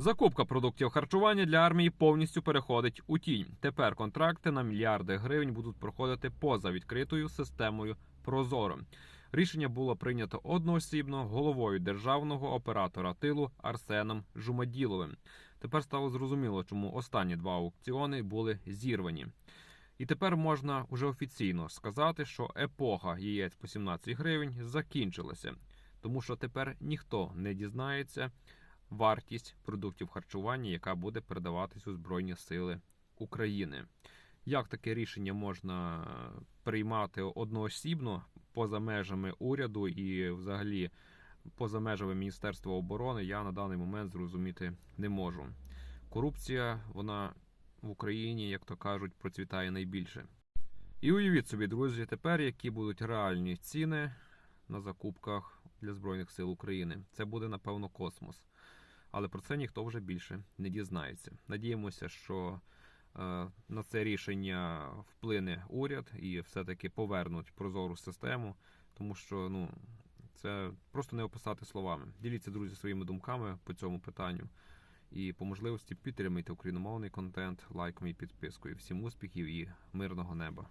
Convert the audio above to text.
Закупка продуктів харчування для армії повністю переходить у тінь. Тепер контракти на мільярди гривень будуть проходити поза відкритою системою Прозоро. Рішення було прийнято одноосібно головою державного оператора тилу Арсеном Жумаділовим. Тепер стало зрозуміло, чому останні два аукціони були зірвані. І тепер можна уже офіційно сказати, що епоха яєць по 17 гривень закінчилася, тому що тепер ніхто не дізнається вартість продуктів харчування, яка буде передаватись у Збройні Сили України. Як таке рішення можна приймати одноосібно поза межами уряду і взагалі поза межами Міністерства оборони, я на даний момент зрозуміти не можу. Корупція, вона в Україні, як то кажуть, процвітає найбільше. І уявіть собі, друзі, тепер які будуть реальні ціни на закупках для Збройних сил України. Це буде, напевно, космос. Але про це ніхто вже більше не дізнається. Надіємося, що е, на це рішення вплине уряд і все-таки повернуть прозору систему, тому що ну, це просто не описати словами. Діліться, друзі, своїми думками по цьому питанню. І по можливості підтримайте україномовний контент лайком і підпискою. Всім успіхів і мирного неба!